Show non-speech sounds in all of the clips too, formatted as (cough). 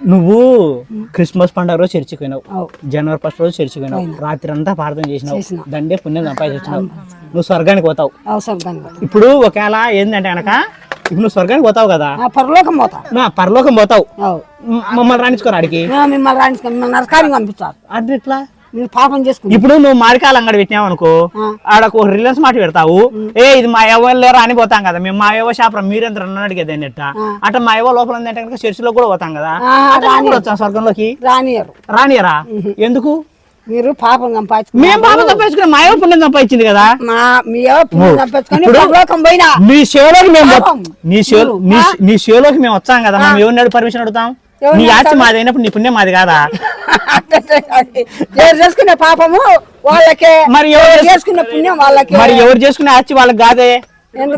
నువ్వు క్రిస్మస్ పండుగ రోజు చర్చికి పోయినావు అవు. జనవరి ఫస్ట్ రోజు చర్చికి పోయినావు రాత్రి అంతా ప్రార్థన చేసినావు. చేసిన. దండే పుణ్యం సంపాదించి వచ్చినావు నువ్వు స్వర్గానికి పోతావు. ఇప్పుడు ఒకవేళ ఏంటంటే కనుక ఇప్పుడు నువ్వు స్వర్గానికి పోతావు కదా? పరలోకం పోతా. నా పరలోకం పోతావు. మమ్మల్ని రాణించుకోరు ఆడికి? మేము మిమ్మల్ని రాణి మిమ్మల్ని నరకానికి పంపించారు అది ఎట్లా? మీరు పాపం చేసుకుని ఇప్పుడు నువ్వు మారికాయలు అంగడి పెట్టినావు అనుకో. ఆడ ఒక రిలయన్స్ మాట పెడతావు. ఏ ఇది మా ఎవరు లేరు అని పోతాం కదా. మేము మా ఏవో షాప్ మీరెంత అడిగేది అన్నట్ట అట్లా మా ఏవో లోపల ఉందంటే కనుక చర్చిలో కూడా పోతాం కదా. వచ్చాం స్వర్గంలోకి? రానియరు. రానియరా? ఎందుకు? మీరు పాపం సంపాదించుకుని మేము బాగా సంపాదించుకున్నాం. మా పుణ్యం సంపాదించింది కదా. మా మీ ఎవరు సంపాదించుకొని నీ సేవలోకి మేము పాపం. నీ సేవ నీ- సేవలోకి మేము వచ్చాం కదా. మేము ఎవరిని పర్మిషన్ అడుగుతాం? నీ ఆస్తి మాది అయినప్పుడు నీ పుణ్యం మాది కాదా? ఎవరు చేసుకునే పాపము వాళ్ళకే మరి ఎవరు ఎవరు చేసుకునే పుణ్యం వాళ్ళకే. మరి ఎవరు చేసుకునే ఆస్తి వాళ్ళకి కాదే?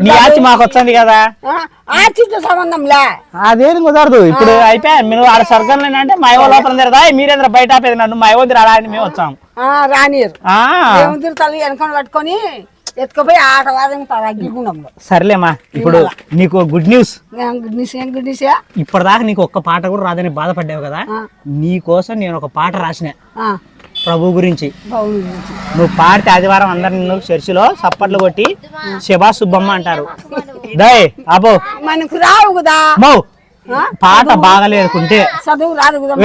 నీ మాకు వచ్చింది కదా. ఆ, ఆర్చితో సంబంధంలే అదేది కుదరదు. ఇప్పుడు అయిపోయా మీరు ఆడ స్వర్గంలో అంటే మా ఏవో లోపల తెరదా మీరేంద్ర బయట ఆపేది నన్ను మా ఏవో రాడా అని మేము వచ్చాం. ఆ, రానియరు. ఆ. ఏముందిరు తల్లి వెనకొని పట్టుకొని ఎత్తుకుపోయి ఆట అగ్గిగుండంలో సర్లేమ్మా ఇప్పుడు నీకు గుడ్ న్యూస్ గుడ్నిసి ఏం గుడ్నిసా ఇప్పటిదాకా నీకు ఒక్క పాట కూడా రాదని బాధపడ్డావు కదా? నీ కోసం నేను ఒక పాట రాసిన. ప్రభు గురించి. నువ్వు పాడితే ఆదివారం అందరు నిన్ను చర్చిలో సప్పట్లు కొట్టి శివా సుబ్బమ్మ అంటారు. దయ్ అబో మనకు రావు కదా. మౌ? పాట బాగలేకుంటే. చదువు రాదు కదా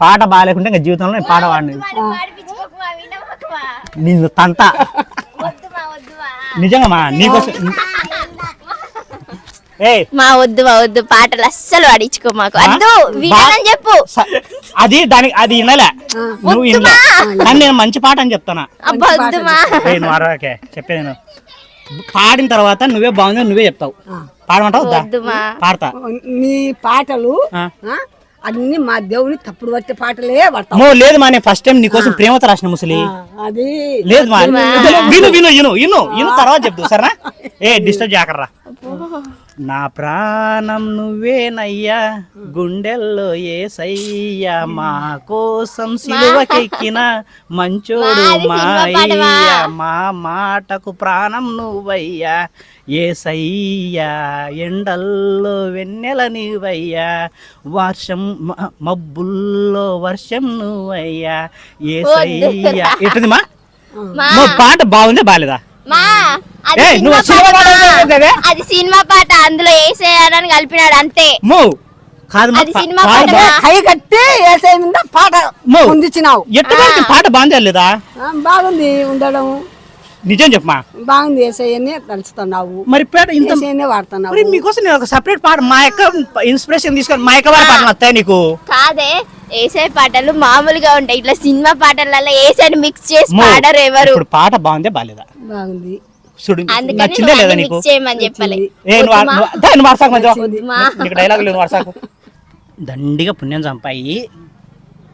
పాట బాగలేకుంటే ఇంకా జీవితంలో నేను పాట వాడిని నిన్ను తంత నిజంగా నీకోసం ఏ. మా వద్దు మా వద్దు పాటలు అస్సలు పాడించుకో మాకు. వినాలని చెప్పు. అది దానికి అది వినలే. నువ్వు వినలే. కానీ నేను మంచి పాట అని చెప్తానా అరవకే. చెప్పేది నేను పాడిన తర్వాత నువ్వే బాగుంది నువ్వే చెప్తావు. పాడమంటావు పాడతా. నీ పాటలు అన్ని మా దేవుని తప్పుడు పట్టే పాటలే పడతాం. మో లేదు మా నేను ఫస్ట్ టైం నీకోసం ప్రేమతో రాసిన ముసలి. అది. లేదు మా విను విను విను విను విను తర్వాత చెప్తూ సరేనా? ఏ డిస్టర్బ్ చేయకర్రా. నా ప్రాణం నువ్వేనయ్యా గుండెల్లో ఏసయ్యా మా కోసం సిలువకెక్కిన మంచోడు మా అయ్యా మా మాటకు ప్రాణం నువ్వయ్యా ఏసయ్యా ఎండల్లో వెన్నెల నీవయ్యా వర్షం మబ్బుల్లో వర్షం నువ్వయ్యా ఏసయ్యా. (laughs) ఎటుంది మా మా మా పాట బాగుందా బాలేదా? మా అది సినిమా పాట పాట? అది సినిమా పాట అందులో వేసేయాలని కలిపినాడు అంతే. అది సినిమా పాట పాట. కై కట్టి వేసే మీద పాట పాట బాగుందా బాగుంది ఉండడం. నిజం చెప్పమా? బాగుంది ఏసయ్యనే తలుచుతున్నావు మరి పేట ఇంత వాడుతున్నావు. మరి మీకోసం నేను ఒక సెపరేట్ పాట మా యొక్క ఇన్స్పిరేషన్ తీసుకొని మా యొక్క వారి పాటలు వస్తాయి నీకు? కాదే ఏసే పాటలు మామూలుగా ఉంటాయి. ఇట్లా సినిమా పాటలలో ఏసని మిక్స్ చేసి పాడరు ఎవరు. ఇప్పుడు పాట బాగుందే బాలేదా? బాగుంది. చూడు నచ్చిందే నువ్వు లేదా అన్ని నీకు? మిక్స్ చేయమని చెప్పలే. ఏ నువ్వు ఆ- నువ్వు- దా, నువ్వు వరసాకు మధ్య మా. నీకు డైలాగ్ లేదు వరసాకు దండిగా పుణ్యం చంపాయి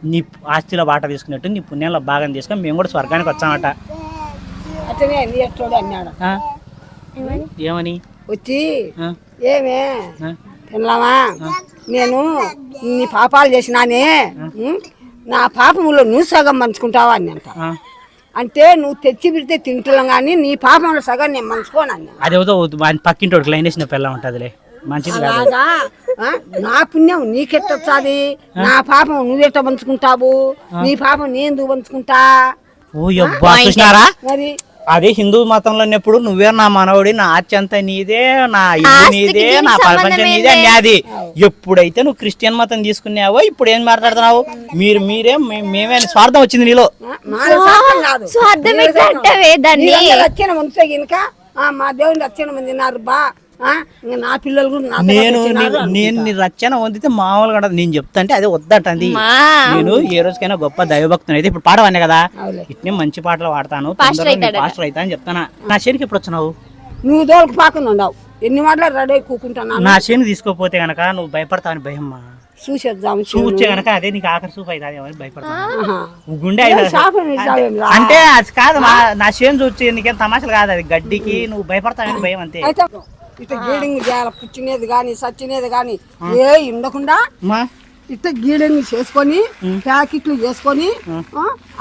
నీ ఆస్తిలో బాట తీసుకున్నట్టు నీ పుణ్యంలో భాగం తీసుకొని మేము కూడా స్వర్గానికి వచ్చామట. అన్నాడు. ఆ? ఏమని? వచ్చి ఆ? ఏమే? ఆ? పిల్లమా నేను నీ పాపాలు చేసినానే? నా పాపములో నువ్వు సగం పంచుకుంటావా అని అంట? అంటే నువ్వు తెచ్చి పెడితే తింటున్నాం కానీ నీ పాపంలో సగం నేను పంచుకోను అన్న అదేదో పక్కింటి లైన్ వేసిన పిల్ల ఉంటుందిలే. మంచిది అలాగా? నా పుణ్యం నీకెట్టొచ్చాది. నా పాపం నువ్వెట్ట పంచుకుంటావు? నీ పాపం నేను ఎందుకు పంచుకుంటా? ఓ మరి అదే హిందూ మతంలో ఉన్నప్పుడు నువ్వే నా మనవడి నా అంతా నీదే నా ఇల్లు నీదే నా ప్రపంచం? నీదే అన్నది. ఎప్పుడైతే నువ్వు క్రిస్టియన్ మతం తీసుకున్నావో ఇప్పుడు ఏం మాట్లాడుతున్నావు? మీరు మీరే మే- మేమే అని స్వార్థం వచ్చింది నీలో. స్వార్థం మా దేవుని రక్షణ మంది ఉన్నారు బా నా పిల్లలు నేను నేను నీ రచన పొందితే మామూలుగా ఉండదు. నేను చెప్తా అంటే అదే వద్దటంది నేను ఏ రోజుకైనా గొప్ప దైవభక్తుని అయితే ఇప్పుడు పాడవనే కదా. ఇట్నే మంచి పాటలు పాడతాను. పాస్టర్ అవుతా అని చెప్తానా? నా చేనికి ఎప్పుడు వచ్చినావు? నువ్వు దోలకు పాకుండా ఉండవు. ఎన్ని మాటలు రెడీ కూకుంటున్నాను నా చేను తీసుకోపోతే గనక నువ్వు భయపడతావని భయమ్మా. చూసేద్దాం చూస్తే గనక అదే నీకు ఆఖరి చూపు అవుతుంది అని భయపడతాను. గుండె. అంటే అది కాదు మా నా చేను చూసి నీకేం తమాషలు కాదు అది. గడ్డికి నువ్వు భయపడతావని భయం అంతే. ఇట్లా గీడింగ్ చేయాలి పుచ్చినేది కానీ సచ్చినేది కానీ ఏ ఉండకుండా మా. ఇట్లా గీడింగ్ చేసుకొని ప్యాకెట్లు చేసుకొని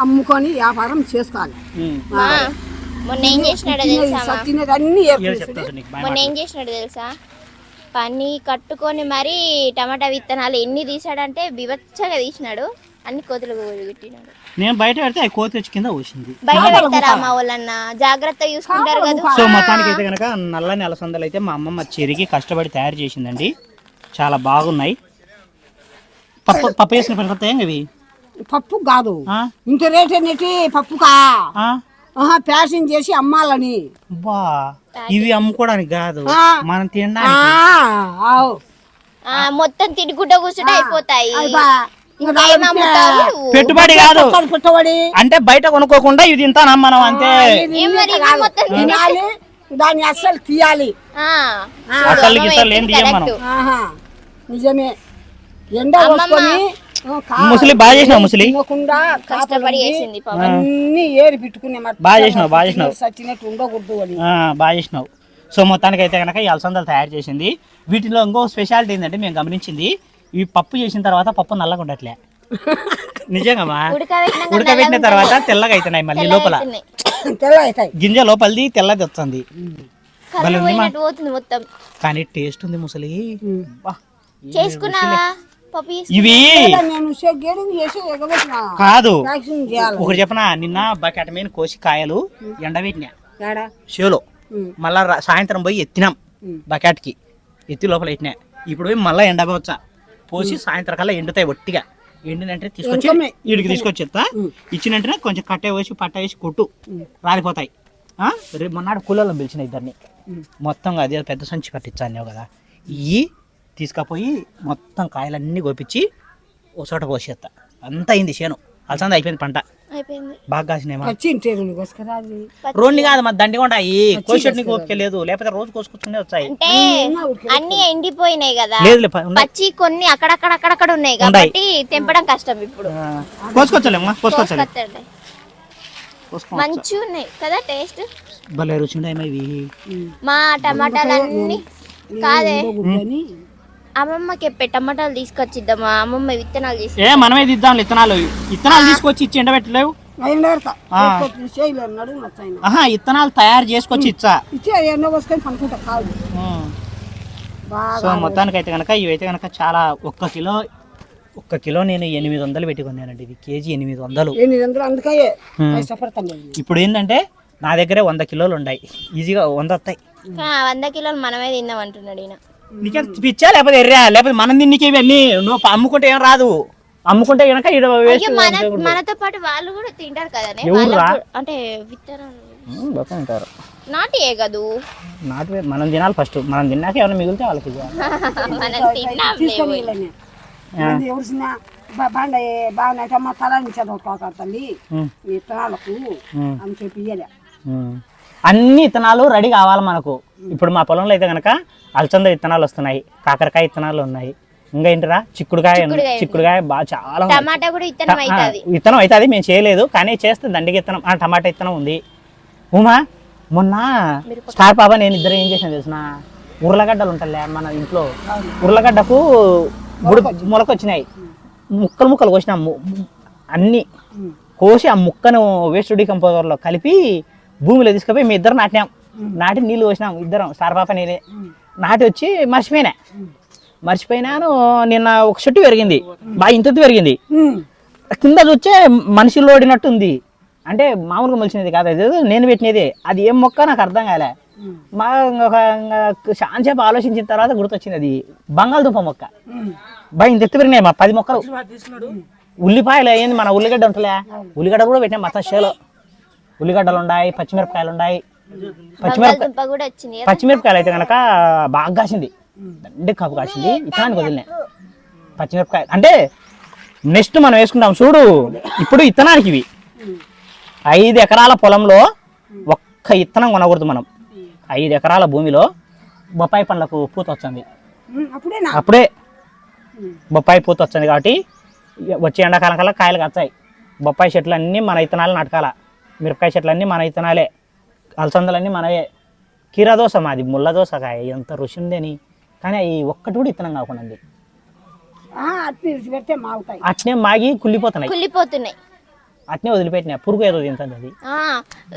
అమ్ముకొని వ్యాపారం చేసుకోవాలి. మొన్న ఏం చేసినాడో తెలుసా? సచ్చినేది అన్ని మొన్న ఏం చేసినాడో తెలుసా? పని కట్టుకొని మరి టమాటా విత్తనాలు ఎన్ని తీసాడంటే బివచ్చగా తీసినాడు. అన్ని కోతులు పెట్టినాడు. నేను బయట పెడితే అవి కోతి వచ్చి కింద వచ్చింది బయట పెడతారా మా వాళ్ళన్న? జాగ్రత్త చూసుకుంటారు కదా. సో మొత్తానికి అయితే కనుక నల్ల నెల సొందలు అయితే మా అమ్మమ్మ చెరిగి కష్టపడి తయారు చేసిందండి. చాలా బాగున్నాయి. పప్పు పప్పు వేసిన పనికొస్తాయి ఇవి? పప్పు కాదు? ఇంత రేట్ అనేటి పప్పుకా? ఆ? ఆహా ప్యాసింగ్ చేసి అమ్మాలని. బా ఇవి అమ్ముకోవడానికి కాదు. మనం ఆ, తినడానికి మొత్తం తినుకుంటూ కూర్చుంటే అయిపోతాయి. పెట్టుబడి కాదు. పెట్టుబడి. అంటే బయట కొనుక్కోకుండా ఇది తింటాం మనం అంతే. దాన్ని అస్సలు తీయాలి. ఆ, అసలు గిసలు ఏం తీయం మనం. correct. ఆహా నిజమే. ఎండ కా- ముసలి బాగా చేసినావు ముసలి. అన్ని ఏరి పెట్టుకునే బాగా చేసినావు, బాగా చేసినావు. సచ్చినట్టు ఉండకూడదు అని. ఆ, బాగా చేసినావు. సో మొత్తానికి అయితే కనుక ఈ అలసందలు తయారు చేసింది. వీటిలో ఇంకో స్పెషాలిటీ ఏంటంటే మేము గమనించింది ఇవి పప్పు చేసిన తర్వాత పప్పు నల్లగా ఉండట్లే. (laughs) నిజంగా ఉడకబెట్టిన తర్వాత తెల్లగా అవుతున్నాయి మళ్ళీ లోపల. గింజ లోపలిది తెల్లది వస్తుంది. కానీ టేస్ట్ ఉంది ముసలి? ఇవి. కాదు. ఒకటి చెప్పనా? నిన్న బకెట్ మీద కోసి కాయలు ఎండబెట్టినా. షేలో. మళ్ళా సాయంత్రం పోయి ఎత్తినాం. బకెట్కి. ఎత్తి లోపల ఎట్టినా. ఇప్పుడు పోయి మళ్ళీ ఎండబోచ్చా. పోసి సాయంత్రం కల్లా ఎండుతాయి ఒట్టిగా. ఎండినంటే తీసుకొచ్చి. వీడికి తీసుకొచ్చి ఎత్తా ఇచ్చినంటేనే కొంచెం కట్టే వేసి పట్ట వేసి కొట్టు. రాలిపోతాయి? రేపు మొన్నాడు కూలలో పిలిచిన ఇద్దరిని. మొత్తం అదే పెద్ద సంచి పట్టించాను కదా. ఇవి తీసుకపోయి మొత్తం కాయలన్నీ కోపించి ఓ చోట పోసేస్తా అంతా అయింది చేను. అలసంద అయిపోయింది పంట. అయిపోయింది. బాగా కాసినాయి కోసుకురాది కాదు మా దండిగా ఉంటాయి కోసేటికి ఓపిక లేదు లేకపోతే రోజు కోసుకొచ్చుకునే వచ్చాయి. అంటే అన్ని ఎండిపోయినాయి కదా. లేదు. పచ్చి కొన్ని అక్కడక్కడ అక్కడక్కడ ఉన్నాయి. కాబట్టి తెంపడం కష్టం ఇప్పుడు. కోసుకొచ్చలేమ్మా కోసుకొచ్చలే. మంచిగా ఉన్నాయి కదా టేస్ట్? భలే రుచి ఉన్నాయి మా టమాటాలు అన్ని కాదే. అమ్మమ్మకి చెప్పే టమాటాలు తీసుకొచ్చిద్దాం మా అమ్మమ్మ విత్తనాలు తీసి ఏ మనమే దిద్దాం ఇత్తనాలు. ఇత్తనాలు తీసుకొచ్చి ఇచ్చి ఎండబెట్టలేవు? ఆహా ఇత్తనాలు తయారు చేసుకొచ్చి ఇచ్చా. సో మొత్తానికి అయితే కనుక ఇవైతే కనుక చాలా ఒక్క కిలో ఒక్క కిలో నేను ఎనిమిది వందలు పెట్టి కొన్నానండి. ఇది కేజీ ఎనిమిది వందలు. ఇప్పుడు ఏంటంటే నా దగ్గరే వంద కిలోలు ఉన్నాయి ఈజీగా వంద వస్తాయి. ఆ, వంద కిలోలు మనమే తిందాం అంటున్నాడు ఈయన. నీకేం పిచ్చా? లేకపోతే ఎర్రా? లేకపోతే మనం తిన్నికి ఇవన్నీ నువ్వు అమ్ముకుంటే ఏం రాదు. అమ్ముకుంటే మన మనతో పాటు వాళ్ళు కూడా తింటారు కదా? అంటే బాగా ఉంటారు నాటియే కదూ? నాటు మనం తినాలి ఫస్ట్. మనం తిన్నాక ఏమైనా మిగిలితే వాళ్ళకి ఇవ్వాలి. (laughs) మనం తిన్నాం తీసుకొని వెళ్ళని ఎవరు చిన్న బాగా బాగా మా తల నుంచి కాక తల్లి. విత్తనాలకు అని చెప్పి. అన్ని ఇత్తనాలు రెడీ కావాలి మనకు. ఇప్పుడు మా పొలంలో అయితే కనుక అలచంద విత్తనాలు వస్తున్నాయి కాకరకాయ విత్తనాలు ఉన్నాయి. ఇంకా ఏంటిరా? చిక్కుడుకాయ చిక్కుడుకాయ చిక్కుడుకాయ బాగా చాలా ఉన్నాయి. టమాటా కూడా విత్తనం అవుతుంది విత్తనం అయితే అది మేము చేయలేదు కానీ చేస్తే. దండికి విత్తనం ఆ, టమాటా విత్తనం ఉంది. ఉమా మొన్న స్టార్ పాప నేను ఇద్దరు ఏం చేసిన తెలిసిన? ఉర్లగడ్డలు ఉంటాయిలే మన ఇంట్లో. ఉర్లగడ్డకు బుడు మొలకొచ్చినాయి. ముక్కలు ముక్కలు కోసినాం. ము- అన్ని కోసి ఆ ముక్కను వేస్ట్ డికంపోజర్లో కలిపి భూమిలో తీసుకుపోయి మీ ఇద్దరు నాటినాం. నాటి నీళ్ళు పోసినాం ఇద్దరం స్టార్ పాప నేనే. నాటి వచ్చి మర్చిపోయినా. మర్చిపోయినాను నిన్న ఒక చెట్టు పెరిగింది. బాగా ఇంత పెరిగింది. కింద చూస్తే మనిషి లోడినట్టు ఉంది. అంటే మామూలుగా మలిచినది కాదు అది ఏదో నేను పెట్టినది. అది ఏం మొక్క నాకు అర్థం కాలే. మా ఒక శాంసేపు ఆలోచించిన తర్వాత గుర్తొచ్చింది అది. బంగాళదుంప మొక్క. బాగా ఇంత ఎత్తు పెరిగినాయి మా పది మొక్కలు. ఉల్లిపాయలు ఏంది మన ఉల్లిగడ్డ ఉంటలే ఉల్లిగడ్డ కూడా పెట్టినాం మొత్తం షేలో ఉల్లిగడ్డలు ఉన్నాయి పచ్చిమిరపకాయలు ఉన్నాయి పచ్చిమిరపకాయ బంగాళదుంప కూడా వచ్చింది కదా. పచ్చిమిరపకాయలు అయితే కనుక బాగా కాసింది. దండి కప్పు కాసింది. ఇత్తనానికి వదిలినాయి. పచ్చిమిరపకాయ అంటే నెక్స్ట్ మనం వేసుకుంటాం చూడు ఇప్పుడు ఇత్తనానికి ఇవి. ఐదు ఎకరాల పొలంలో ఒక్క ఇత్తనం కొనకూడదు మనం. ఐదు ఎకరాల భూమిలో బొప్పాయి పండ్లకు పూత వచ్చింది. అప్పుడే బొప్పాయి పూత వచ్చింది కాబట్టి వచ్చే ఎండాకాలం కల్లా కాయలు కాస్తాయి. బొప్పాయి చెట్లు అన్నీ మన ఇత్తనాలు నాటకాల. మిరపకాయ చెట్లు అన్నీ మన ఇత్తనాలే. అలసందలన్నీ మనయే. కీరా దోశ మాది ముళ్ళ దోశ కాయ ఎంత రుచి ఉందని కానీ ఈ ఒక్కటి కూడా ఇత్తనం కాకుండా పెడితే అట్నే మాగి కుళ్ళిపోతున్నాయి. కుళ్ళిపోతున్నాయి. అట్నే వదిలిపెట్టినా పురుగు ఏదో తింటుంది అది. ఆ,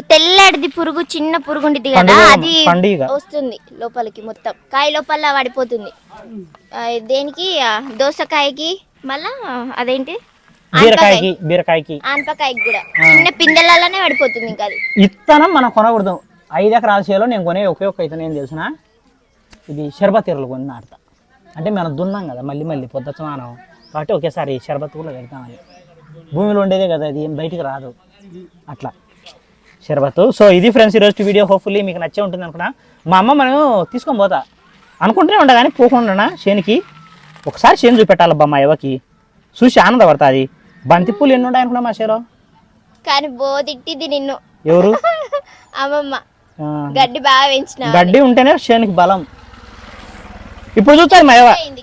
తెల్లటిది పురుగు చిన్న పురుగు ఉండిద్ది కదా అది వస్తుంది లోపలికి మొత్తం. కాయ లోపల పడిపోతుంది దేనికి? దోసకాయకి మళ్ళా అదేంటి? బీరకాయకి బీరకాయకి. ఆనపకాయకి కూడా. చిన్న పిందెలలోనే పడిపోతుంది ఇంకా అది. ఇత్తనం మనం కొనకూడదు. ఐదు ఎకరాల చేలో నేను కొనే ఒకే ఒక్క ఇతను ఏం తెలిసిన? ఇది షర్బతీరలు కొని నాటుతా అంటే మనం దున్నాం కదా మళ్ళీ మళ్ళీ పొద్దుమానం కాబట్టి ఒకేసారి షర్బత్ కూడా పెడతామని. భూమిలో ఉండేదే కదా అది ఏం బయటికి రాదు. అట్లా. షర్బత్. సో ఇది ఫ్రెండ్స్ ఈరోజు వీడియో హోప్ఫుల్లీ మీకు నచ్చే ఉంటుంది అనుకున్నా. మా అమ్మ మనం తీసుకొని పోతా. అనుకుంటూనే ఉండ కానీ పోకుండా చేనికి ఒకసారి చేను చూపెట్టాలబ్బా మా యవకి చూసి ఆనందపడుతుంది. బంతిపూలు ఎన్ని ఉన్నాయి అనుకున్నా మా చేలో కానీ బో తిట్టింది నిన్ను. ఎవరు? (laughs) అమ్మమ్మ. గడ్డి బాగా పెంచిన గడ్డి ఉంటేనే చేనికి బలం. ఇప్పుడు చూస్తారు మా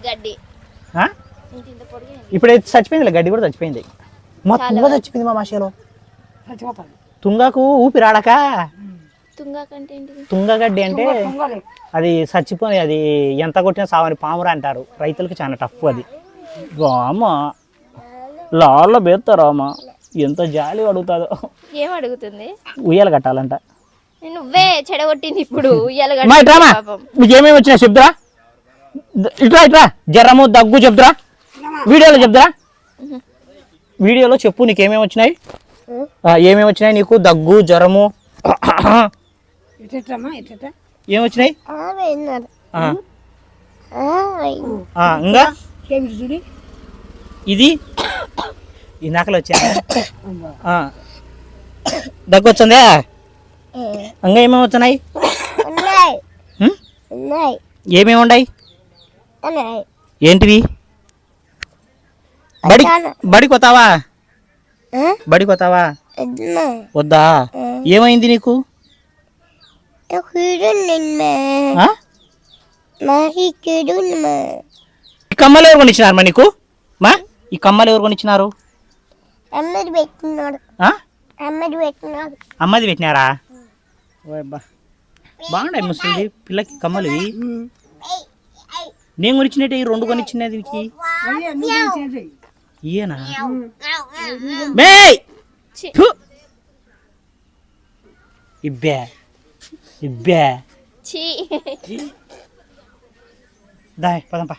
గడ్డి. ఇప్పుడు చచ్చిపోయింది గడ్డి కూడా చచ్చిపోయింది. మా తుంగ చచ్చిపోయింది మా మాషలో తుంగకు ఊపిరాడక తుంగా కంటే ఏంటిది తుంగ గడ్డి అంటే అది చచ్చిపోయి అది ఎంత కొట్టినా సావని పామురా అంటారు. రైతులకు చాలా టఫ్ అది. రామ లాళ్ళ బేస్తారా అమ్మ. ఎంత జాలి అడుగుతుందో. ఏం అడుగుతుంది? ఉయ్యాల కట్టాలంట. నువ్వే చెడగొట్టింది ఇప్పుడు ఉయ్యాల ఇట్రామా పాపం. మీకు ఏమేమి వచ్చినాయి చెప్తురా? ద- ఇట్రా ఇట్రా జ్వరము దగ్గు చెప్తురా. వీడియోలో చెప్తురా. వీడియోలో చెప్పు నీకు ఏమేమి వచ్చినాయి? ఆ, ఏమేమి వచ్చినాయి నీకు? దగ్గు జ్వరము. ఏమి వచ్చినాయి? ఆ. ఆ, ఇంకా? చెవిటి చూడి? ఇది ఇందాకలు వచ్చా ఆ. దగ్గు వచ్చిందా ఇంకా ఏమేమి వచ్చినాయి? ఏమేమి ఉన్నాయి? ఏంటివి? బడి బడికి వస్తావా బడికి వస్తావా వద్దా? ఏమైంది నీకు? ఈ కమ్మలు ఎవరు కొనిచ్చినారు మా నీకు? మా? ఈ కమ్మలు ఎవరు కొనిచ్చినారు? అమ్మది పెట్టినాడు. ఆ? అమ్మది పెట్టినాడు. అమ్మది పెట్టినారా? ఓయబ్బా బాగున్నాయి ముసలి పిల్లకి కమ్మలు ఇవి. నేను కొనిచ్చినట్టు ఈ రెండు కొనిచ్చినది దీనికి ఈయనా? మే ఇబ్బే. ఇబ్బే. చీ దా పదంపా.